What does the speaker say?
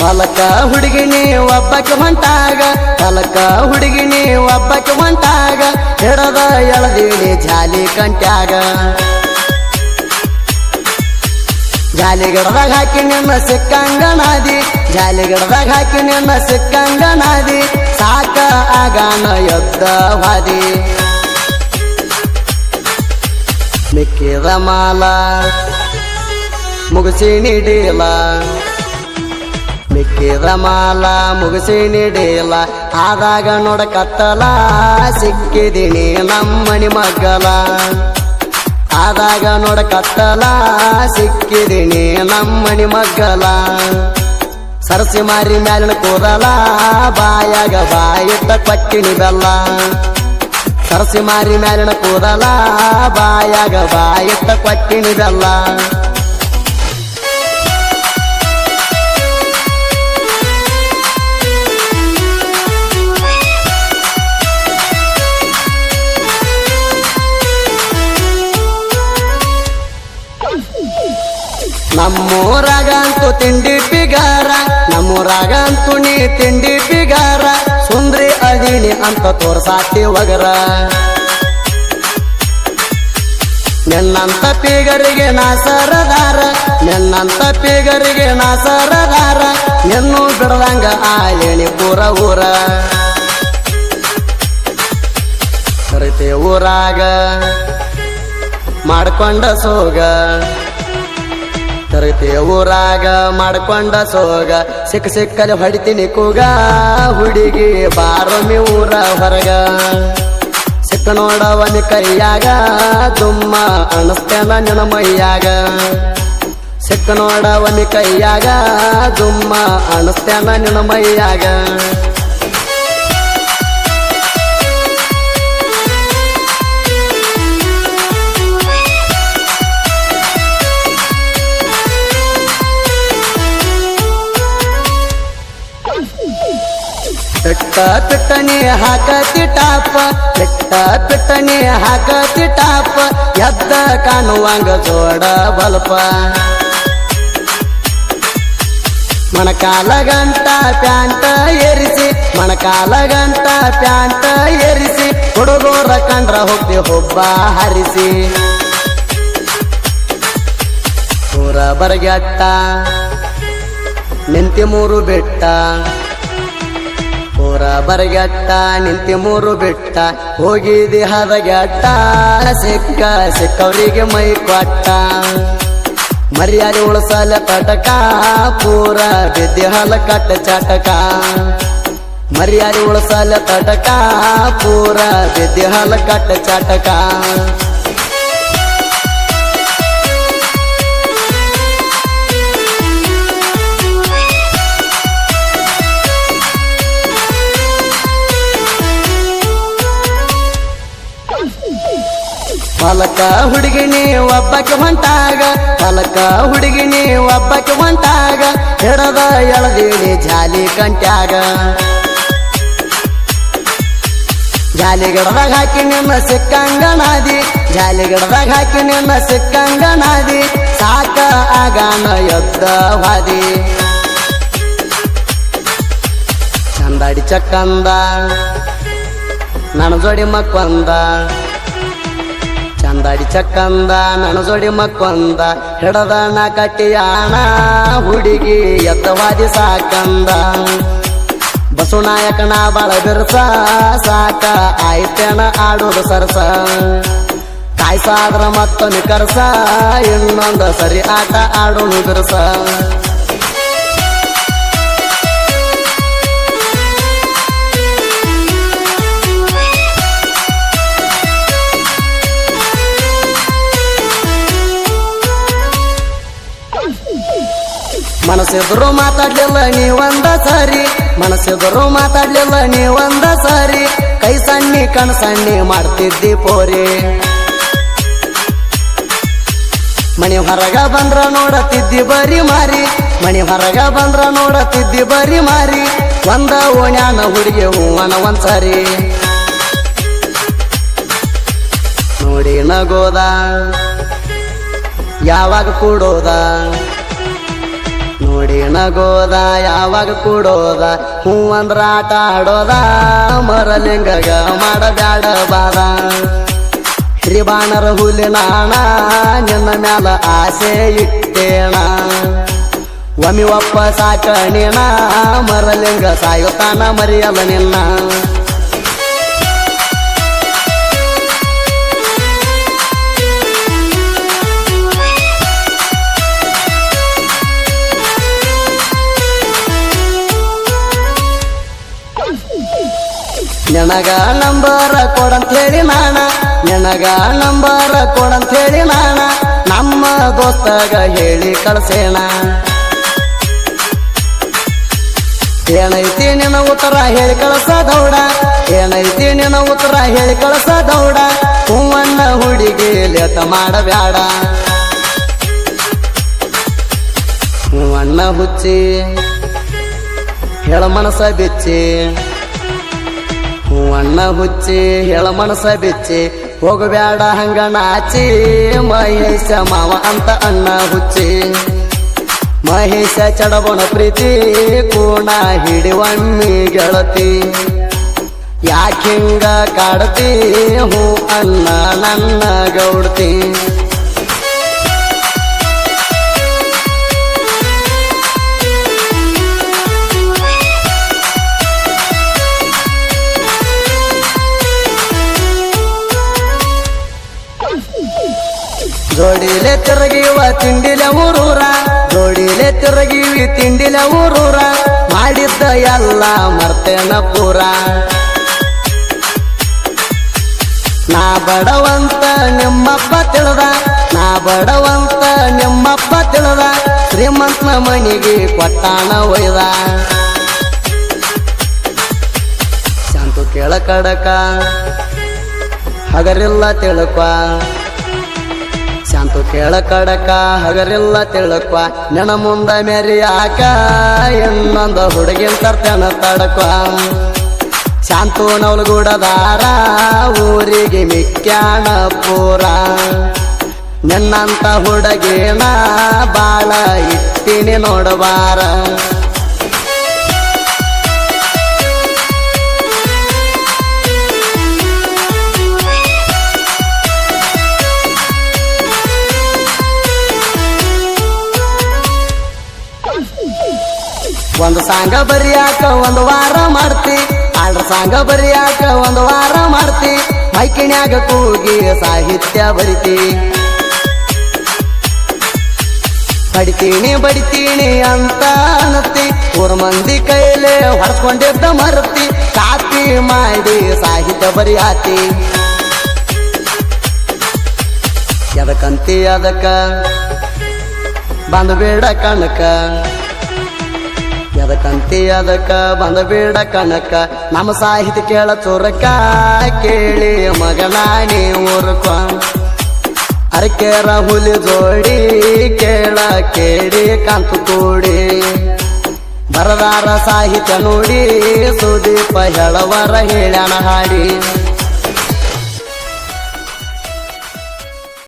ಹೊಲಕ ಹುಡುಗಿನಿ ಒಬ್ಬಕ್ಕೆ ಹೊಂಟಾಗ ಬಾಲಕ ಹುಡುಗಿನಿ ಒಬ್ಬಕ್ಕೆ ಹೊಂಟಾಗ ಹಿಡದ ಎಳದಿಡಿ ಜಾಲಿ ಕಂಟ್ಯಾಗ. ಜಾಲಿಗಡದಾಗ ಹಾಕಿ ನಿನ್ನ ಸಿಕ್ಕಂಗನಾದಿ, ಜಾಲಿಗಡದಾಗ ಜಾಲಿ ಗಿಡದಾಗ ಹಾಕಿ ನಿನ್ನ ಸಿಕ್ಕಂಗನಾದಿ, ಸಾಕ ಆಗಾನ ಹಾದಿ ಮಿಕ್ಕಿದ ಮಾಲ ಮುಗಿಸಿ ನೀಡಿಲ್ಲ. ಮಿಕ್ಕಿದ ಮಾಲ ಮುಗಿಸಿ ನೀಡಿಲ್ಲ. ಆದಾಗ ನೋಡಕತ್ತಲ ಸಿಕ್ಕಿದೀನಿ ನಮ್ಮನಿ ಮಗ್ಗಲ. ಆದಾಗ ನೋಡಕತ್ತಲ ಸಿಕ್ಕಿದೀನಿ ನಮ್ಮನಿ ಮಗ್ಗಲ. ಸರಸಿ ಮಾರಿ ಮ್ಯಾಲಿನ ಕೂದಲ, ಬಾಯಾಗ ಬಾಯಿಟ್ಟ ಕೊಟ್ಟಿನಿ ಬೆಲ್ಲ. ಸರಸಿ ಮಾರಿ ಮ್ಯಾಲಿನ ಕೂದಲ, ಬಾಯಾಗ ಬಾಯಿಟ್ಟ ಕೊಟ್ಟಿನಿ ಬೆಲ್ಲ. ತಿಂಡಿ ಪಿಗಾರ ನಮ್ಮೂರಾಗ ನೀ ತಿಂಡಿ ಪಿಗಾರ ಸುಂದ್ರಿ ಅದಿನಿ ಅಂತ ತೋರ್ಸಾತಿ ಒಗರ. ನಿನ್ನಂತ ಪೀಗರಿಗೆ ನಾ ಸರದಾರ, ನಿನ್ನಂತ ಪೀಗರಿಗೆ ನಾ ಸರದಾರ, ನಿನ್ನೂ ಬಿಡದಂಗ ಆಲೇಣಿ ಪೂರ ಊರ. ಕರಿತೆ ಊರಾಗ, ಮಾಡ್ಕೊಂಡ ಸೋಗ. ತರತೆ ಊರಾಗ ಮಾಡ್ಕೊಂಡ ಸೋಗ. ಸಿಕ್ಕ ಸಿಕ್ಕಲ್ಲಿ ಹೊಡಿತೀನಿ ಕೂಗ. ಹುಡುಗಿ ಬಾರೊಮ್ಮಿ ಊರ ಹೊರಗ. ಸಿಕ್ಕ ನೋಡವನ ಕೈಯಾಗ. ತುಮ್ಮ ಅಣಸ್ತೇನ ನಿನ ಮೈಯಾಗ. ಸಿಕ್ಕ ನೋಡವನ ಕೈಯಾಗ. ತುಮ್ಮ ಅಣಸ್ತೇನ ನಿನ ಮೈಯಾಗ. ಪಿಟ್ಟ ಪಿಟ್ಟನೆ ಹಾಕತಿ ಟಾಪ ಪಿಟ್ಟ ಪಿಟ್ಟನೆ ಹಾಕತಿ ಟಾಪ ಎದ್ದ ಕಾಣುವಂಗ ಜೋಡ ಬಲ್ಪ. ಮಣಕಾಲ ಗಂಟ ಪ್ಯಾಂಟ ಏರಿಸಿ ಗಂಟ ಪ್ಯಾಂಟ ಏರಿಸಿ ಹುಡುಗೋರ ಕಂಡ್ರ ಹೋಗಿ ಹೊಬ್ಬ ಹರಿಸಿ. ಊರ ಬರಗೆಟ್ಟ ನಿಂತಿ ಮೂರು ಬೆಟ್ಟ ಊರ ಬರಗೆಟ್ಟ, ನಿಂತಿ ಮೂರು ಬಿಟ್ಟ ಹೋಗಿದಿ ಹದಗೆಟ್ಟ ಸಿಕ್ಕ, ಸಿಕ್ಕವರಿಗೆ ಮೈ ಕೊಟ್ಟ. ಮರ್ಯಾದೆ ಉಳಸಲ ತಟಕ ಪೂರ ಬಿದ್ದಿ ಹಲ ಕಟ್ಟ ಚಟಕ. ಮರ್ಯಾದೆ ಉಳಸಲ ತಟಕ ಪೂರ ಬಿದ್ದಿ ಹಲ ಕಟ್ಟ ಚಟಕ. ಹೊಲಕ ಹುಡುಗಿನಿ ಒಬ್ಬಕ್ಕೆ ಹೊಂಟಾಗ ಹೊಲಕ ಹುಡುಗಿನಿ ಒಬ್ಬಕ್ಕೆ ಹೊಂಟಾಗ ಹಿಡದ ಎಳದೀನಿ ಜಾಲಿ ಕಂಟ್ಯಾಗ ಜಾಲಿಗಡದಾಗ ಹಾಕಿ ನಿನ್ನ ಸಿಕ್ಕಂಗನಾದಿ, ಜಾಲಿಗಡದಾಗ ಜಾಲಿ ಗಿಡದಾಗ ಹಾಕಿ ನಿನ್ನ ಸಿಕ್ಕಂಗನಾದಿ, ಸಾಕ ಆಗಾನ ಎದ್ದ ಹಾದಿ ಚಂದಾಡಿ ಚಕ್ಕಂದ ನನ್ನ ಜೋಡಿ ಮಕ್ಕೊಂದ ಚಂದಾಡಿ ಚಕ್ಕಂದ ಜೋಡಿ ಮಕ್ಕೊಂದ ಹಿಡದಣ ಕಟ್ಟಿಯಾಣ ಹುಡುಗಿ ಎತ್ತವಾದಿ ಸಾಕಂದ. ಬಸವನಾಯಕನ ಬಾಳ ಬಿರ್ಸ, ಸಾಕ, ಆಯ್ತೇನ ಆಡೋದು ಸರಸ. ಕಾಯ್ಸಾದ್ರ ಮತ್ತೊಂದು ಕರ್ಸ, ಇನ್ನೊಂದು ಸರಿ ಆಟ ಆಡೋನು ಬಿರ್ಸ. ಮನಸ್ಸೆದುರು ಮಾತಾಡ್ಲಿಲ್ಲ ನೀ ಒಂದ ಸರಿ. ಮನಸ್ಸೆದುರು ಮಾತಾಡ್ಲಿಲ್ಲ ನೀ ಒಂದ ಸಾರಿ. ಕೈ ಸಣ್ಣಿ, ಕಣ್ ಸಣ್ಣಿ ಮಾಡ್ತಿದ್ದಿ ಪೋರಿ. ಮಣಿ ಹೊರಗ ಬಂದ್ರ ನೋಡತಿದ್ದಿ ಬರಿ ಮಾರಿ. ಮಣಿ ಹೊರಗ ಬಂದ್ರ ನೋಡತಿದ್ದಿ ಬರಿ ಮಾರಿ. ಒಂದ ಓಣ್ಯಾನ ಹುಡುಗಿ ಹೂವನ ಒಂದ್ಸರಿ. ನೋಡಿ ನಗೋದ, ಯಾವಾಗ ಕೂಡೋದ. ನಗೋದ, ಯಾವಾಗ ಕೂಡೋದ? ಹೂ ಅಂದ್ರ ಆಟ ಆಡೋದ, ಮರಲಿಂಗಗ ಮಾಡಬ್ಯಾಡ ಬಾದ. ಹುಲಿ ಹುಲಿನಾಣ ನಿನ್ನ ಮ್ಯಾಲ ಆಸೆ ಇಟ್ಟೇಣ. ಒಮ್ಮಿ ಒಪ್ಪ ಸಾಕಣೇಣ ಮರಲಿಂಗ ಸಾಯುತ್ತಾನ ಮರಿಯಲ್ಲ ನಿನ್ನ. ನಿನಗ ನಂಬರ ಕೊಡಂತ ಹೇಳಿ ನಾಣ ನಿನಗ ನಂಬರ ಕೊಡಂತ ಹೇಳಿ ನಾಣ ನಮ್ಮ ದೋಸ್ತಾಗ ಹೇಳಿ ಕಳ್ಸೇಣ. ಏನೈತಿ ನಿನ್ನ ಉತ್ತರ ಹೇಳಿ ಕಳಸ ದೌಡ ಏನೈತಿ ನಿನ್ನ ಉತ್ತರ ಹೇಳಿ ಕಳಸ ದೌಡ ಹೂವನ್ನ ಹುಡುಗಿ ಲೇತ ಮಾಡಬ್ಯಾಡ. ಹೂವಣ್ಣ ಹುಚ್ಚಿ, ಹೇಳ ಮನಸ ಬಿಚ್ಚಿ ಹೂವಣ್ಣ ಹುಚ್ಚಿ, ಹೇಳ ಮನಸ ಬಿಚ್ಚಿ ಹೋಗಬೇಡ ಹಂಗ ನಾಚಿ, ಮಹೇಶ ಮಾವ ಅಂತ ಅಣ್ಣ ಹುಚ್ಚಿ. ಮಹೇಶ ಚಡಬಣ ಪ್ರೀತಿ, ಕೂಣ ಹಿಡಿವಣ್ಣಿ ಗೆಳತಿ. ಯಾಕಿಂಗ ಕಾಡತಿ, ಹೂ ಅನ್ನ ನನ್ನ ಗೌಡ್ತಿ. ಜೋಡಿಲೆ ತಿರುಗಿವ ತಿಂಡಿಲ ಊರೂರ ಜೋಡಿಲೆ ತಿರುಗಿವಿ ತಿಂಡಿಲ ಊರೂರ ಮಾಡಿದ್ದ ಎಲ್ಲ ಮರ್ತೇನ ಪೂರ. ನಾ ಬಡವಂತ ನಿಮ್ಮಪ್ಪ ತಿಳಿದ, ನಾ ಬಡವಂತ ನಿಮ್ಮಪ್ಪ ತಿಳಿದ, ಶ್ರೀಮಂತನ ಮನೆಗೆ ಕೊಟ್ಟಾನ ಒಯ್ದ. ಶಾಂತು ಕೇಳ ಕಡಕ, ಹಗರಿಲ್ಲ ತಿಳ್ಕ. ಶಾಂತು ಕೇಳ ಕಡಕ ಹಗರೆಲ್ಲ ತಿಳಕ್ವ. ನೆನ ಮುಂದ ಮೆರಿಯಾಕ ಇನ್ನೊಂದು ಹುಡುಗಿನ ತರ್ತೇನ ತಡಕ್ವ. ಶಾಂತು ನವಲ್ಗೂಡದಾರ, ಊರಿಗೆ ಮಿಕ್ಯಾಣ ಪೂರ. ನಿನ್ನಂತ ಹುಡುಗಿನ ಬಾಳ ಇಟ್ಟಿನಿ ನೋಡಬಾರ. ಒಂದು ಸಾಂಗ ಬರಿಯಾಕ ಒಂದು ವಾರ ಮಾಡ್ತಿ. ಆಡ್ರ ಸಾಂಗ ಬರಿಯಾಕ ಒಂದು ವಾರ ಮಾಡ್ತಿ. ಮೈಕಿಣ್ಯಾಗ ಕೂಗಿ ಸಾಹಿತ್ಯ ಬರಿತಿ. ಬಡಿತೀನಿ ಬಡಿತೀನಿ ಅಂತ ಅನ್ನತಿ ಊರ ಮಂದಿ ಕೈಲೇ ಹೊಡ್ಕೊಂಡಿದ್ದ ಮರತಿ. ಕಾಪಿ ಮಾಡಿ ಸಾಹಿತ್ಯ ಬರಿಯಾತಿ. ಎದಕ್ಕಂತಿ ಅದಕ್ಕ ಬಂದ್ಬೇಡ ಕಣಕ. ಎದಕ್ಕಂತಿ ಅದಕ್ಕ ಬಂದ್ಬೇಡ ಕನಕ, ನಮ್ಮ ಸಾಹಿತ್ಯ ಕೇಳ ಚೋರಕ, ಕೇಳಿ ಮಗನಾನಿ ಊರ್ಕ ಅರಕೆ ಹುಲಿ ಜೋಡಿ ಕೇಳ ಕೇಳಿ ಕಾಂತು ಕೂಡಿ. ಬರದಾರ ಸಾಹಿತ್ಯ ನೋಡಿ ಸುದೀಪ ಹೇಳವರ ಹೇಳ್ಯಾಣ ಹಾಡಿ.